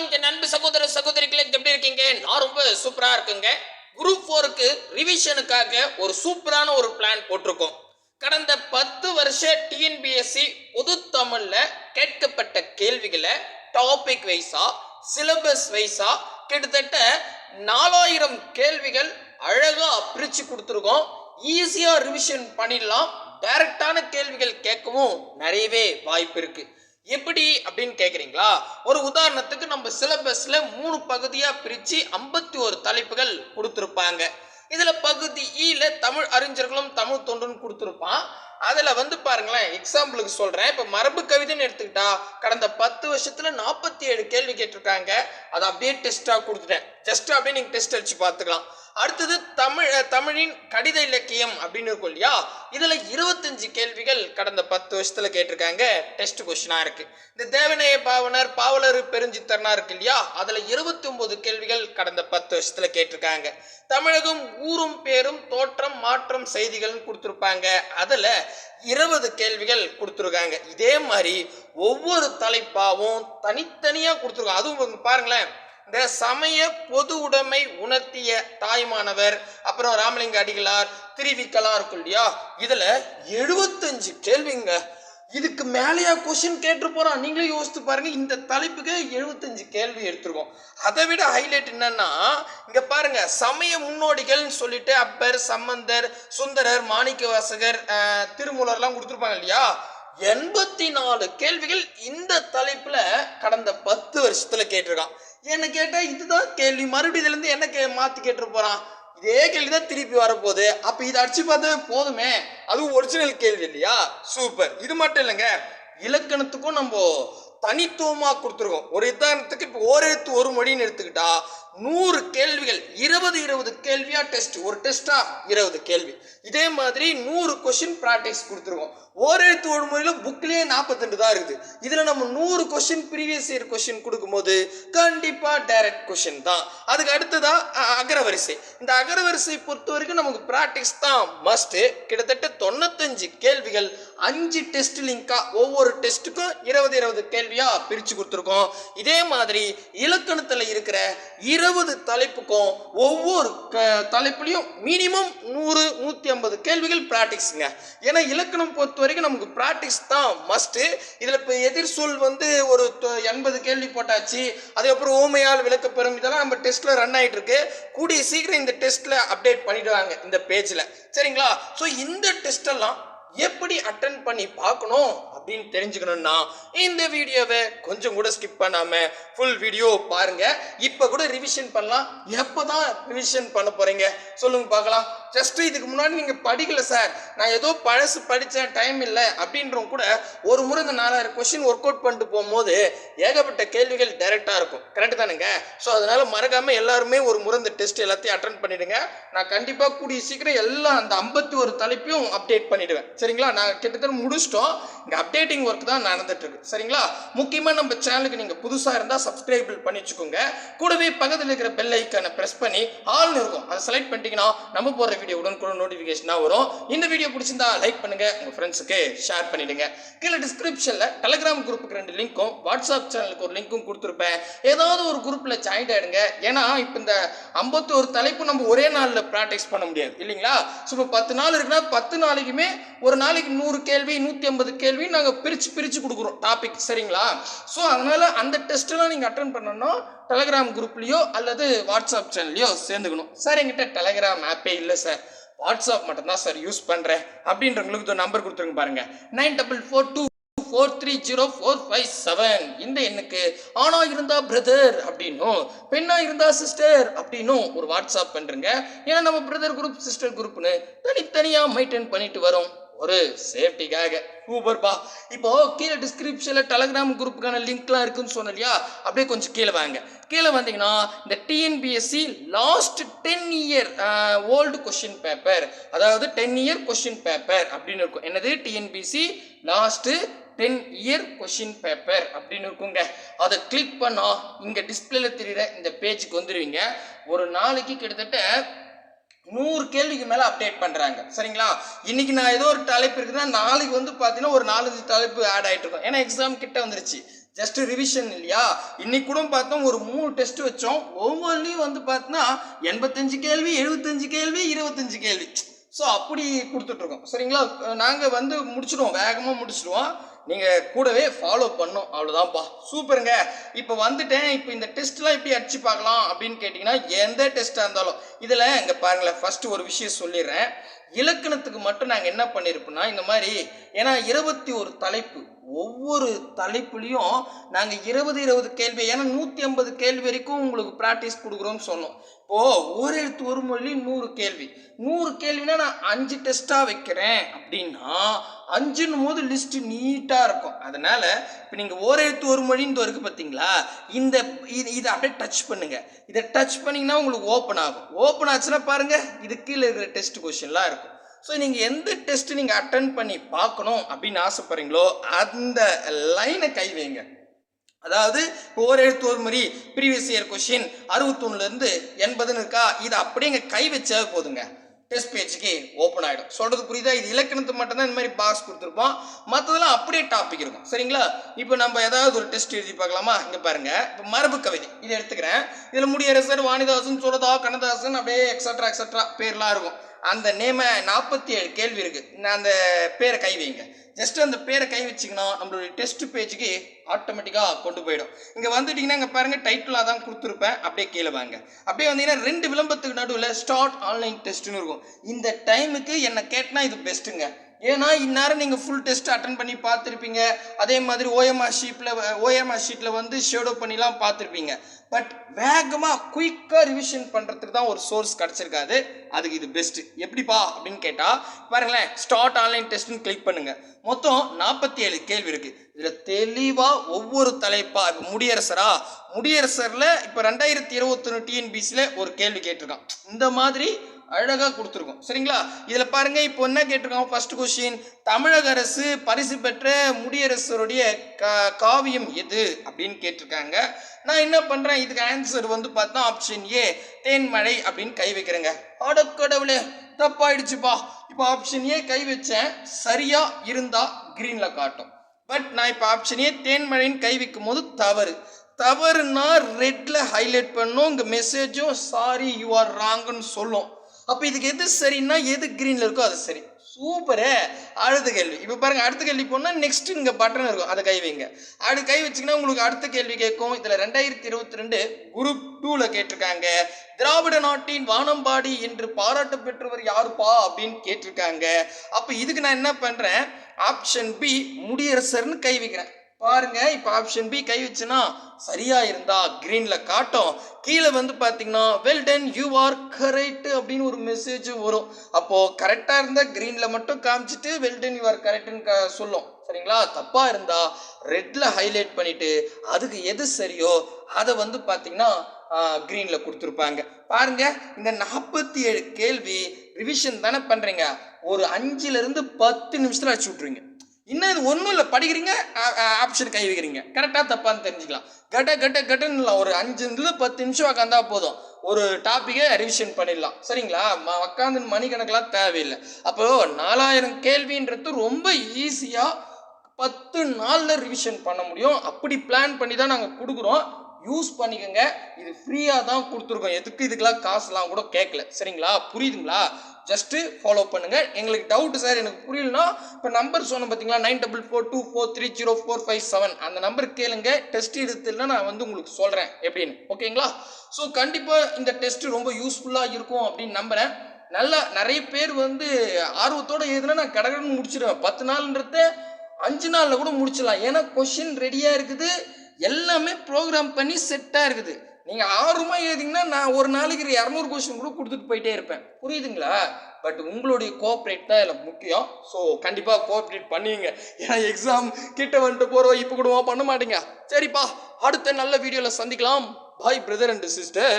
வணக்கம். என் அன்பு சகோதர சகோதரிகளே எப்படி இருக்கீங்க? நான் ரொம்ப சூப்பரா இருக்குங்க. குரூப் ஃபோருக்கு ரிவிஷனுக்காக ஒரு சூப்பரான ஒரு பிளான் போட்டிருக்கோம். கடந்த பத்து வருஷ டிஎன்பிஎஸ்சி பொது தமிழ்ல கேட்கப்பட்ட கேள்விகளை டாபிக் வைஸா சிலபஸ் வைஸா கிட்டத்தட்ட நாலாயிரம் கேள்விகள் அழகா பிரிச்சு கொடுத்துருக்கோம். ஈஸியா ரிவிஷன் பண்ணிடலாம். டைரக்டான கேள்விகள் கேட்கவும் நிறையவே வாய்ப்பு இருக்கு. எப்படி அப்படின்னு கேட்குறீங்களா ஒரு உதாரணத்துக்கு நம்ம சிலபஸில் மூணு பகுதியாக பிரித்து ஐம்பத்தி ஒரு தலைப்புகள் கொடுத்துருப்பாங்க. இதில் பகுதி e ஈல தமிழ் அறிஞர்களும் தமிழ் தொண்டுன்னு கொடுத்துருப்பான். அதில் வந்து பாருங்களேன் எக்ஸாம்பிளுக்கு சொல்கிறேன் இப்போ மரபு கவிதைன்னு எடுத்துக்கிட்டா கடந்த பத்து வருஷத்தில் நாற்பத்தி ஏழு கேள்வி கேட்டிருக்காங்க. அதை அப்படியே டெஸ்ட்டாக கொடுத்துட்டேன். ஜஸ்ட் அப்படியே நீங்கள் டெஸ்ட் அடித்து பார்த்துக்கலாம். அடுத்தது தமிழ் தமிழின் கடித இலக்கியம் அப்படின்னு இருக்கும் இல்லையா? இதில் இருபத்தஞ்சு கேள்விகள் கடந்த பத்து வருஷத்தில் கேட்டிருக்காங்க. டெஸ்ட் கொஸ்டினாக இருக்குது இந்த தேவநேய பாவனர் பாவலர் பெருஞ்சித்தர்னா இருக்கு இல்லையா? அதில் இருபத்தி ஒம்பது கேள்விகள் கடந்த பத்து வருஷத்தில் கேட்டிருக்காங்க. தமிழகம் ஊரும் பேரும் தோற்றம் மாற்றம் செய்திகள்னு கொடுத்துருப்பாங்க. அதில் இருபது கேள்விகள் கொடுத்துருக்காங்க. இதே மாதிரி ஒவ்வொரு தலைப்பாவும் தனித்தனியாக கொடுத்துருக்காங்க. அதுவும் பாருங்களேன். இந்த சமய பொது உடைமை உணர்த்திய தாய்மானவர் அப்புறம் ராமலிங்க அடிகளார் திருவிக்கலா இருக்கும் இல்லையா? இதுல எழுபத்தஞ்சு கேள்விங்க. இதுக்கு மேலேயா கொஸ்டின் கேட்டு போறான். நீங்களே யோசித்து பாருங்க. இந்த தலைப்புக்கு எழுபத்தஞ்சு கேள்வி எடுத்திருக்கோம். அதை விட ஹைலைட் என்னன்னா இங்க பாருங்க. சமய முன்னோடிகள்னு சொல்லிட்டு அப்பர் சம்பந்தர் சுந்தரர் மாணிக்க வாசகர் திருமூலர்லாம் கொடுத்துருப்பாங்க இல்லையா? எண்பத்தி நாலு கேள்விகள் இந்த தலைப்புல கடந்த பத்து வருஷத்துல கேட்டிருக்கான். என்ன கேட்டா இதுதான் கேள்வி. மறுபடியும் இதுல இருந்து என்ன கே மாத்தி கேட்டு போறான்? இதே கேள்வி தான் திருப்பி வரப்போகுது. அப்ப இதை அடிச்சு பார்த்தா போதுமே. அதுவும் ஒரிஜினல் கேள்வி இல்லையா? சூப்பர் இது மட்டும் இல்லைங்க. இலக்கணத்துக்கும் நம்ம தனித்துவமாக கொடுத்துருக்கோம். ஒரு உதாரணத்துக்கு இப்போ ஓரெழுத்து ஒரு மொழின்னு எடுத்துக்கிட்டா நூறு கேள்விகள் இருபது இருபது கேள்வியா டெஸ்ட் ஒரு டெஸ்டா இருபது கேள்வி. இதே மாதிரி நூறு கொஸ்டின் ப்ராக்டிஸ் கொடுத்துருக்கோம். ஓரெழுத்து ஒரு முறையில் புக்லேயே நாற்பத்தெண்டு தான் இருக்குது. இதுல நம்ம நூறு கொஸ்டின் ப்ரீவியஸ் இயர் கொஸ்டின் கொடுக்கும்போது கண்டிப்பா டைரக்ட் கொஸ்டின் தான். அதுக்கு அடுத்ததாக அகரவரிசை. இந்த அகரவரிசை பொறுத்த வரைக்கும் நமக்கு ப்ராக்டிஸ் தான் மஸ்ட் கிட்டத்தட்ட தொண்ணூத்தஞ்சு கேள்விகள் அஞ்சு டெஸ்ட் லிங்கா ஒவ்வொரு டெஸ்ட்டுக்கும் இருபது இருபது கேள்வியா பிரிச்சு கொடுத்துருக்கோம். இதே மாதிரி இலக்கணத்துல இருக்கிற இருபது தலைப்புக்கும் ஒவ்வொரு க- தலைப்புலையும் மினிமம் நூறு நூற்றி ஐம்பது கேள்விகள் ப்ராக்டிக்ஸுங்க ஏன்னா இலக்கணம் பொறுத்த வரைக்கும் நமக்கு ப்ராக்டிஸ் தான் மஸ்ட்டு இதில் இப்போ எதிர் சொல் வந்து ஒரு தொ- எண்பது கேள்வி போட்டாச்சு. அதுக்கப்புறம் ஓமையால் விளக்கப்பெறும் இதெல்லாம் நம்ம டெஸ்ட்டில் ரன் ஆகிட்டு இருக்கு கூடிய சீக்கிரம் இந்த டெஸ்ட்டில் அப்டேட் பண்ணிடுவாங்க இந்த பேஜில் சரிங்களா? ஸோ இந்த டெஸ்ட்டெல்லாம் எப்படி அட்டன் பண்ணி பார்க்கணும் அப்படின்னு தெரிஞ்சுக்கணும்னா இந்த வீடியோவை கொஞ்சம் கூட ஸ்கிப் பண்ணாம ஃபுல் வீடியோ பாருங்க. இப்போ கூட ரிவிஷன் பண்ணலாம். எப்போ தான் ரிவிஷன் பண்ண போறீங்க? சொல்லுங்க பார்க்கலாம். ஜஸ்ட் இதுக்கு முன்னாடி நீங்கள் படிக்கல சார் நான் ஏதோ பழசு படித்தேன் டைம் இல்லை அப்படின்றவங்க கூட ஒரு முறை இந்த நாலாயிரம் கொஸ்டின் ஒர்க் அவுட் பண்ணிட்டு போகும்போது ஏகப்பட்ட கேள்விகள் டைரெக்டாக இருக்கும். கரெக்ட் தானுங்க? ஸோ அதனால் மறக்காமல் எல்லாருமே ஒரு முறை இந்த டெஸ்ட் எல்லாத்தையும் அட்டன் பண்ணிவிடுங்க நான் கண்டிப்பாக கூடிய சீக்கிரம் எல்லாம் அந்த ஐம்பத்தி ஒரு தலைப்பையும் அப்டேட் பண்ணிவிடுவேன் சரிங்களா? நான் கிட்டத்தட்ட முடிச்சிட்டோம். இங்கே அப்டேட்டிங் ஒர்க் தான் நடந்துட்டுருக்கு. சரிங்களா? முக்கியமாக நம்ம சேனலுக்கு நீங்கள் புதுசாக இருந்தால் சப்ஸ்கிரைபிள் பண்ணி வச்சுக்கோங்க. கூடவே பக்கத்தில் இருக்கிற பெல் ஐக்கானை ப்ரெஸ் பண்ணி ஆல்னு இருக்கும். அதை செலக்ட் பண்ணிட்டீங்கன்னா நம்ம போடுற வீடியோ உடனுக்குடன் நோட்டிஃபிகேஷனாக வரும். இந்த வீடியோ பிடிச்சிருந்தா லைக் பண்ணுங்கள் உங்கள் ஃப்ரெண்ட்ஸுக்கு ஷேர் பண்ணிடுங்க. கீழே டிஸ்கிரிப்ஷனில் டெலிகிராம் குரூப்புக்கு ரெண்டு லிங்க்கும் வாட்ஸ்அப் சேனலுக்கு ஒரு லிங்க்கும் கொடுத்துருப்பேன். ஏதாவது ஒரு குரூப்பில் ஜாயின் ஆகிடுங்க ஏன்னா இப்போ இந்த ஐம்பத்தோரு தலைப்பு நம்ம ஒரே நாளில் ப்ராக்டிஸ் பண்ண முடியாது. இல்லைங்களா? ஸோ இப்போ பத்து நாள் இருக்குன்னா பத்து நாளைக்குமே ஒரு ஒரு நாளைக்கு நூறு கேள்வி நூற்றி ஐம்பது கேள்வி நாங்கள் பிரித்து பிரித்து கொடுக்குறோம் டாபிக் சரிங்களா? ஸோ அதனால் அந்த டெஸ்ட்டெல்லாம் நீங்கள் அட்டன் பண்ணணும்னா டெலகிராம் குரூப்லேயோ அல்லது வாட்ஸ்அப் சேனல்லையோ சேர்ந்துக்கணும். சார் என்கிட்ட டெலகிராம் ஆப்பே இல்லை சார் வாட்ஸ்அப் மட்டும்தான் சார் யூஸ் பண்ணுறேன் அப்படின்றவங்களுக்கு ஒரு நம்பர் கொடுத்துருங்க பாருங்கள் nine double four two four three zero four five seven. இந்த எண்ணுக்கு ஆணா இருந்தா பிரதர் அப்படின்னும் பெண்ணா இருந்தா சிஸ்டர் அப்படின்னும் ஒரு வாட்ஸ்அப் பண்ணுறங்க ஏன்னா நம்ம பிரதர் குரூப் சிஸ்டர் குரூப்னு தனித்தனியாக மெயின்டைன் பண்ணிட்டு வரோம். ஒரு சேஃப்டிக்காக. சூப்பர்பா இப்போ கீழே டிஸ்கிரிப்ஷனில் டெலகிராம் குரூப்புக்கான லிங்க்லாம் இருக்குன்னு சொன்னேன் இல்லையா? அப்படியே கொஞ்சம் கீழே வாங்க. கீழே வந்தீங்கன்னா இந்த TNPSC last ten year old question paper அதாவது டென் இயர் கொஷின் பேப்பர் அப்படின்னு இருக்கும். என்னது? TNPSC last ten year question paper அப்படின்னு இருக்குங்க. அதை கிளிக் பண்ணா இங்கே டிஸ்பிளேல தெரியுற இந்த பேஜுக்கு வந்துடுவீங்க ஒரு நாளைக்கு கிட்டத்தட்ட நூறு கேள்விக்கு மேலே அப்டேட் பண்ணுறாங்க சரிங்களா? இன்னைக்கு நான் ஏதோ ஒரு தலைப்பு இருக்குதுன்னா நாளைக்கு வந்து பார்த்தீங்கன்னா ஒரு நாலஞ்சு தலைப்பு ஆட் ஆகிட்டு இருக்கும். ஏன்னா எக்ஸாம் கிட்ட வந்துருச்சு. ஜஸ்ட் ரிவிஷன் இல்லையா? இன்னைக்கு கூட பார்த்தோம் ஒரு மூணு டெஸ்ட் வச்சோம். ஒவ்வொன்றையும் வந்து பார்த்தோன்னா எண்பத்தஞ்சு கேள்வி எழுபத்தஞ்சு கேள்வி இருபத்தஞ்சு கேள்வி. ஸோ அப்படி கொடுத்துட்ருக்கோம் சரிங்களா? நாங்கள் வந்து முடிச்சிடுவோம். வேகமாக முடிச்சிடுவோம். நீங்கள் கூடவே ஃபாலோ பண்ணும். அவ்வளோதான்ப்பா சூப்பருங்க. இப்போ வந்துட்டேன். இப்போ இந்த டெஸ்ட்லாம் எப்படி அடிச்சு பார்க்கலாம் அப்படின்னு கேட்டிங்கன்னா எந்த டெஸ்ட்டாக இருந்தாலும். இதில் இங்கே பாருங்களேன் ஃபஸ்ட்டு ஒரு விஷயம் சொல்லிடுறேன். இலக்கணத்துக்கு மட்டும் நாங்கள் என்ன பண்ணியிருப்போம்னா இந்த மாதிரி ஏன்னா இருபத்தி ஒரு தலைப்பு ஒவ்வொரு தலைப்புலேயும் நாங்கள் இருபது இருபது கேள்வி ஏன்னா நூற்றி ஐம்பது கேள்வி வரைக்கும் உங்களுக்கு ப்ராக்டிஸ் கொடுக்குறோம்னு சொன்னோம். இப்போது ஒரு எழுத்து ஒரு மொழி நூறு கேள்வி. நூறு கேள்வினா நான் அஞ்சு டெஸ்ட்டாக வைக்கிறேன் அப்படின்னா அஞ்சுன்னும் போது லிஸ்ட்டு நீட்டாக இருக்கும். அதனால் இப்போ நீங்கள் ஒரு எழுத்து ஒரு மொழின்னு இருக்குது பார்த்தீங்களா இந்த இது இதை அப்படியே டச் பண்ணுங்கள் இதை டச் பண்ணிங்கன்னா உங்களுக்கு ஓப்பன் ஆகும். ஓப்பன் ஆச்சுன்னா பாருங்கள் இது கீழே இருக்கிற டெஸ்ட் கொஷின்லாம் இருக்கும். ஸோ நீங்கள் எந்த டெஸ்ட் நீங்கள் அட்டன் பண்ணி பார்க்கணும் அப்படின்னு ஆசைப்படுறீங்களோ அந்த லைனை கை வைங்க. அதாவது ஓர் எழுத்து ஒரு முறை ப்ரீவியஸ் இயர் கொஷின் அறுபத்தொன்னுலேருந்து எண்பதுன்னு இருக்கா? இதை அப்படியே இங்கே கை வச்சா போதுங்க. டெஸ்ட் பேஜுக்கு ஓப்பன் ஆகிடும் சொல்கிறது புரியுதா? இது இலக்கணத்து மட்டும்தான் இந்த மாதிரி பாக்ஸ் கொடுத்துருப்போம். மற்றதெல்லாம் அப்படியே டாபிக் இருக்கும். சரிங்களா? இப்போ நம்ம ஏதாவது ஒரு டெஸ்ட் எழுதி பார்க்கலாமா? இங்கே பாருங்கள் இப்போ மரபு கவிதை. இதை எடுத்துக்கிறேன். இதில் முடியரசர் வாணிதாசன் சுரதா கண்ணதாசன் அப்படியே எக்ஸட்ரா எக்ஸட்ரா பேர்லாம் இருக்கும். அந்த நேமை நாற்பத்தி ஏழு கேள்வி இருக்குது நான் அந்த பேரை கை வைங்க. ஜஸ்ட் அந்த பேரை கை வச்சிங்கன்னா நம்மளுடைய டெஸ்ட் பேஜுக்கு ஆட்டோமேட்டிக்காக கொண்டு போயிடும். இங்கே வந்துட்டிங்கன்னா இங்கே பாருங்கள் டைட்டிலாக தான் கொடுத்துருப்பேன். அப்படியே கீழே வாங்க. அப்படியே வந்தீங்கன்னா ரெண்டு விளம்பரத்துக்கு நடுவில் ஸ்டார்ட் ஆன்லைன் டெஸ்ட்டுன்னு இருக்கும். இந்த டைமுக்கு என்னை கேட்டினா இது பெஸ்ட்டுங்க ஏன்னா இந்நேரம் நீங்கள் ஃபுல் டெஸ்ட் அட்டன் பண்ணி பார்த்துருப்பீங்க. அதே மாதிரி ஓஎம்ஆர் ஷீட்டில் ஓஎம்ஆர் ஷீட்டில் வந்து ஷேடோ பண்ணிலாம் பார்த்துருப்பீங்க. பட் வேகமாக குயிக்காக ரிவிஷன் பண்ணுறதுக்கு தான் ஒரு சோர்ஸ் கிடச்சிருக்காது. அதுக்கு இது பெஸ்ட்டு எப்படிப்பா அப்படின்னு கேட்டால் பாருங்களேன் ஸ்டார்ட் ஆன்லைன் டெஸ்ட்னு கிளிக் பண்ணுங்கள் மொத்தம் நாற்பத்தி ஏழு கேள்வி இருக்குது இதில் தெளிவாக ஒவ்வொரு தலைப்பாக இப்போ முடியரசரா? முடியரசரில் இப்போ ரெண்டாயிரத்தி இருபத்தொன்று டிஎன்பிசியில் ஒரு கேள்வி கேட்டிருக்கான். இந்த மாதிரி அழகாக கொடுத்துருக்கோம். சரிங்களா? இதில் பாருங்கள் இப்போ என்ன கேட்டிருக்கோம் ஃபர்ஸ்ட் கொஷின் தமிழக அரசு பரிசு பெற்ற முடியரசருடைய கா காவியம் எது? அப்படின்னு கேட்டிருக்காங்க. நான் என்ன பண்ணுறேன் இதுக்கு ஆன்சர் வந்து பார்த்தா ஆப்ஷன் ஏ தேன்மழை அப்படின்னு கை வைக்கிறேங்க. அடக்கடவுளே தப்பாயிடுச்சுப்பா. இப்போ ஆப்ஷன் ஏ கை வச்சேன். சரியாக இருந்தால் க்ரீனில் காட்டும். பட் நான் இப்போ ஆப்ஷன் ஏ தேன்மழைன்னு கை வைக்கும் போது தவறு. தவறுனா ரெட்டில் ஹைலைட் பண்ணும். இங்கே மெசேஜும் சாரி யூ ஆர் ராங்குன்னு சொல்லும். அப்போ இதுக்கு எது சரின்னா எது க்ரீனில் இருக்கோ அது சரி. சூப்பர் அடுத்த கேள்வி. இப்போ பாருங்கள் அடுத்த கேள்வி போனால் நெக்ஸ்ட் இங்கே பட்டன் இருக்கும். அதை கை வைங்க. அது கை வச்சிங்கன்னா உங்களுக்கு அடுத்த கேள்வி கேட்கும். இதில் ரெண்டாயிரத்தி இருபத்தி ரெண்டு குரூப் டூவில் கேட்டிருக்காங்க. திராவிட நாட்டின் வானம்பாடி என்று பாராட்டு பெற்றவர் யாருப்பா அப்படின்னு கேட்டிருக்காங்க. அப்போ இதுக்கு நான் என்ன பண்ணுறேன் ஆப்ஷன் பி முடியரசர்னு கை வைக்கிறேன். பாருங்க இப்போ ஆப்ஷன் பி கை வச்சுனா சரியா இருந்தா கிரீன்ல காட்டும். கீழே வந்து பார்த்தீங்கன்னா well done you are correct அப்படின்னு ஒரு மெசேஜ் வரும். அப்போ கரெக்டா இருந்தா கிரீன்ல மட்டும் காமிச்சிட்டு வெல் டென் யூ ஆர் கரெக்ட்னு சொல்லும். சரிங்களா? தப்பா இருந்தா ரெட்ல ஹைலைட் பண்ணிட்டு அதுக்கு எது சரியோ அதை வந்து பார்த்தீங்கன்னா க்ரீனில் கொடுத்துருப்பாங்க. பாருங்க இந்த நாற்பத்தி ஏழு கேள்வி ரிவிஷன் தானே பண்றீங்க. ஒரு அஞ்சுல இருந்து பத்து நிமிஷத்துல அடிச்சு விட்ருங்க இன்னும் இது ஒன்றும் இல்லை படிக்கிறீங்க ஆப்ஷன் கை வைக்கிறீங்க. கரெக்டாக தப்பான்னு தெரிஞ்சுக்கலாம். கட்ட கட்ட கட்டன்னு இல்லை ஒரு அஞ்சுலேருந்து பத்து நிமிஷம் உக்காந்தா போதும். ஒரு டாப்பிக்கை ரிவிஷன் பண்ணிடலாம். சரிங்களா? ம உக்காந்து மணிக்கணக்கெலாம் தேவையில்லை. அப்போ நாலாயிரம் கேள்வின்றது ரொம்ப ஈஸியாக பத்து நாளில் ரிவிஷன் பண்ண முடியும். அப்படி பிளான் பண்ணி தான் நாங்கள் கொடுக்குறோம். யூஸ் பண்ணிக்கோங்க. இது ஃப்ரீயாக தான் கொடுத்துருக்கோம். எதுக்கு இதுக்கெல்லாம் காசுலாம் கூட கேட்கல. சரிங்களா? புரியுதுங்களா? ஜஸ்ட்டு ஃபாலோ பண்ணுங்கள் எங்களுக்கு டவுட்டு சார் எனக்கு புரியலனா இப்போ நம்பர் சொன்னேன் பார்த்தீங்களா nine double four two four three zero four five seven அந்த நம்பர் கேளுங்க. டெஸ்ட் எடுத்துல நான் வந்து உங்களுக்கு சொல்கிறேன் எப்படின்னு. ஓகேங்களா? ஸோ கண்டிப்பாக இந்த டெஸ்ட்டு ரொம்ப யூஸ்ஃபுல்லாக இருக்கும் அப்படின்னு நம்புகிறேன் நல்லா நிறைய பேர் வந்து ஆர்வத்தோட எழுதுனா நான் கடகடன்னு முடிச்சிடுவேன் பத்து நாள்ன்றத அஞ்சு நாளில் கூட முடிச்சிடலாம். ஏன்னா கொஷின் ரெடியாக இருக்குது. எல்லாமே ப்ரோக்ராம் பண்ணி செட்டாக இருக்குது. நீங்கள் ஆர்வமாக எழுதிங்கன்னா நான் ஒரு நாளைக்கு இரநூறு கொஸ்டின் கூட கொடுத்துட்டு போயிட்டே இருப்பேன். புரியுதுங்களா? பட் உங்களுடைய கோஆப்ரேட் தான் இதில் முக்கியம். ஸோ கண்டிப்பாக கோஆப்ரேட் பண்ணுவீங்க. ஏன்னா எக்ஸாம் கிட்ட வந்துட்டு போகிறோம் இப்போ கூடவா பண்ண மாட்டீங்க. சரிப்பா அடுத்த நல்ல வீடியோவில் சந்திக்கலாம். பாய் பிரதர் அண்ட் சிஸ்டர்